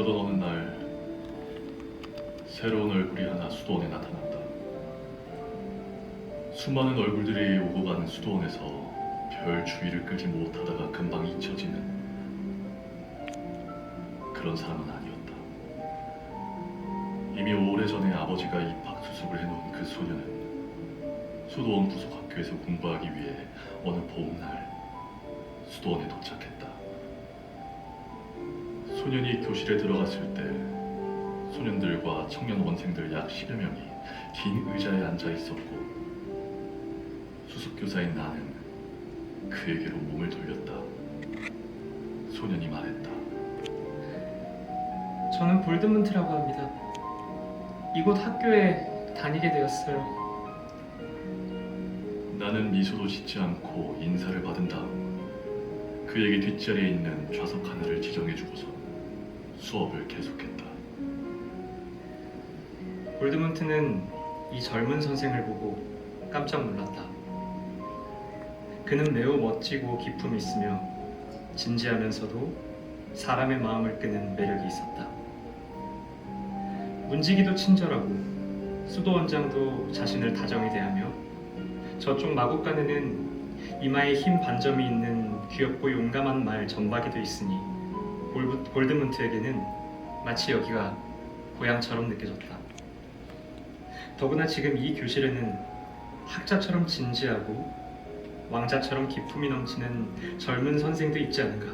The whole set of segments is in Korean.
그러던 어느 날 새로운 얼굴이 하나 수도원에 나타났다. 수많은 얼굴들이 오고 가는 수도원에서 별 주의를 끌지 못하다가 금방 잊혀지는 그런 사람은 아니었다. 이미 오래전에 아버지가 입학 수습을 해놓은 그 소녀는 수도원 부속 학교에서 공부하기 위해 어느 봄날 수도원에 도착했다. 소년이 교실에 들어갔을 때 소년들과 청년 원생들 약 10여 명이 긴 의자에 앉아 있었고 수습교사인 나는 그에게로 몸을 돌렸다. 소년이 말했다. 저는 볼드문트라고 합니다. 이곳 학교에 다니게 되었어요. 나는 미소도 짓지 않고 인사를 받은 다음 그에게 뒷자리에 있는 좌석 하나를 지정해 주고서 수업을 계속했다. 볼드문트는 이 젊은 선생을 보고 깜짝 놀랐다. 그는 매우 멋지고 기품이 있으며 진지하면서도 사람의 마음을 끄는 매력이 있었다. 문지기도 친절하고 수도 원장도 자신을 다정히 대하며 저쪽 마곡간에는 이마에 흰 반점이 있는 귀엽고 용감한 말 전박이도 있으니 볼드문트에게는 마치 여기가 고향처럼 느껴졌다. 더구나 지금 이 교실에는 학자처럼 진지하고 왕자처럼 기품이 넘치는 젊은 선생도 있지 않은가.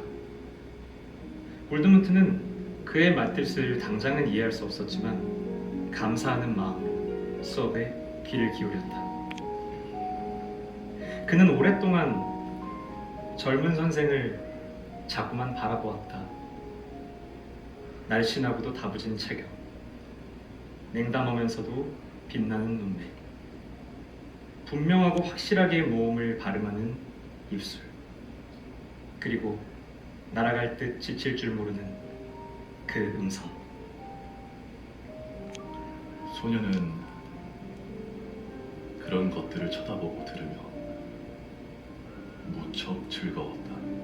볼드문트는 그의 말뜻을 당장은 이해할 수 없었지만 감사하는 마음으로 수업에 귀를 기울였다. 그는 오랫동안 젊은 선생을 자꾸만 바라보았다. 날씬하고도 다부진 체격, 냉담하면서도 빛나는 눈매, 분명하고 확실하게 모음을 발음하는 입술, 그리고 날아갈 듯 지칠 줄 모르는 그 음성. 소녀는 그런 것들을 쳐다보고 들으며 무척 즐거웠다.